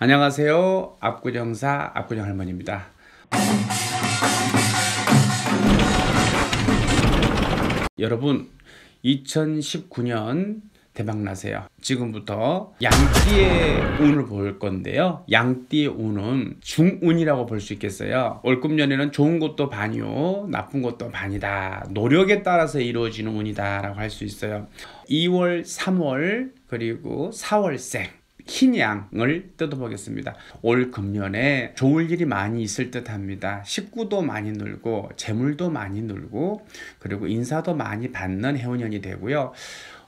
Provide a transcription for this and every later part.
안녕하세요. 압구정사 압구정 할머니입니다. 여러분 2019년 대박 나세요. 지금부터 양띠의 운을 볼 건데요. 양띠의 운은 중운이라고 볼 수 있겠어요. 올금년에는 좋은 것도 반이요. 나쁜 것도 반이다. 노력에 따라서 이루어지는 운이다. 라고 할 수 있어요. 2월, 3월, 그리고 4월생. 흰 양을 뜯어보겠습니다. 올 금년에 좋을 일이 많이 있을 듯 합니다. 식구도 많이 늘고, 재물도 많이 늘고, 그리고 인사도 많이 받는 해운년이 되고요.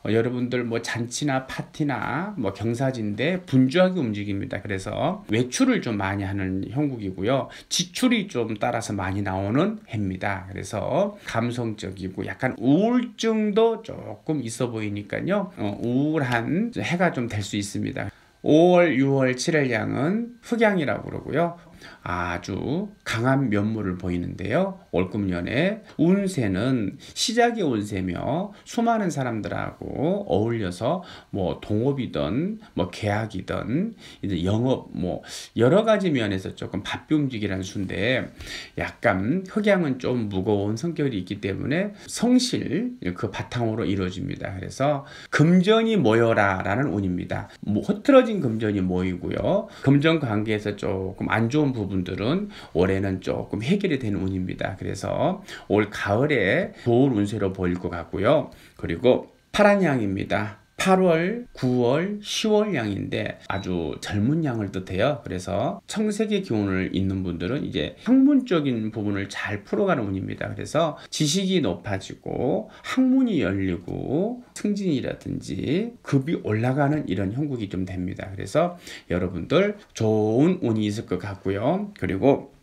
어, 여러분들 뭐 잔치나 파티나 뭐 경사진데 분주하게 움직입니다. 그래서 외출을 좀 많이 하는 형국이고요. 지출이 좀 따라서 많이 나오는 해입니다. 그래서 감성적이고 약간 우울증도 조금 있어 보이니까요. 어, 우울한 해가 좀 될 수 있습니다. 5월, 6월, 7월 양은 흑양이라고 그러고요. 아주 강한 면모를 보이는데요. 월금년에 운세는 시작의 운세며 수많은 사람들하고 어울려서 뭐 동업이든 뭐 계약이든 이제 영업 뭐 여러 가지 면에서 조금 바삐 움직이라는 수인데 약간 흑양은 좀 무거운 성격이 있기 때문에 성실 그 바탕으로 이루어집니다. 그래서 금전이 모여라 라는 운입니다. 뭐 흐트러진 금전이 모이고요. 금전 관계에서 조금 안 좋은 부분들은 올해는 조금 해결이 되는 운입니다. 그래서 올 가을에 좋은 운세로 보일 것 같고요. 그리고 파란 양입니다. 8월, 9월, 10월 양인데 아주 젊은 양을 뜻해요. 그래서 청색의 기운을 있는 분들은 이제 학문적인 부분을 잘 풀어가는 운입니다. 그래서 지식이 높아지고 학문이 열리고 승진이라든지 급이 올라가는 이런 형국이 좀 됩니다. 그래서 여러분들 좋은 운이 있을 것 같고요. 그리고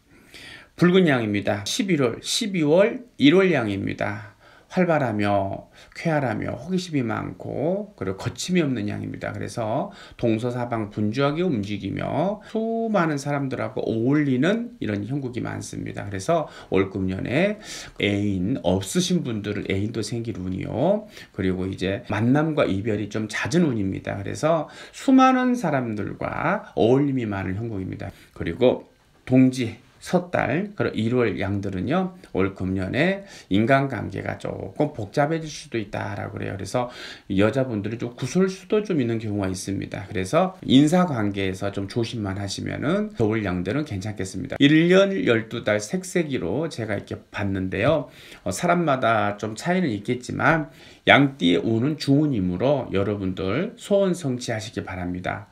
붉은 양입니다. 11월, 12월, 1월 양입니다. 활발하며 쾌활하며 호기심이 많고 그리고 거침이 없는 양입니다. 그래서 동서사방 분주하게 움직이며 수많은 사람들하고 어울리는 이런 형국이 많습니다. 그래서 올금년에 애인 없으신 분들은 애인도 생길 운이요. 그리고 이제 만남과 이별이 좀 잦은 운입니다. 그래서 수많은 사람들과 어울림이 많은 형국입니다. 그리고 동지 섣달, 그리고 1월 양들은요, 올 금년에 인간관계가 조금 복잡해질 수도 있다라고 그래요. 그래서 여자분들이 좀 구설 수도 좀 있는 경우가 있습니다. 그래서 인사관계에서 좀 조심만 하시면은 겨울 양들은 괜찮겠습니다. 1년 12달 색색이로 제가 이렇게 봤는데요. 어, 사람마다 좀 차이는 있겠지만 양띠의 운은 중운이므로 여러분들 소원 성취하시기 바랍니다.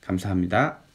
감사합니다.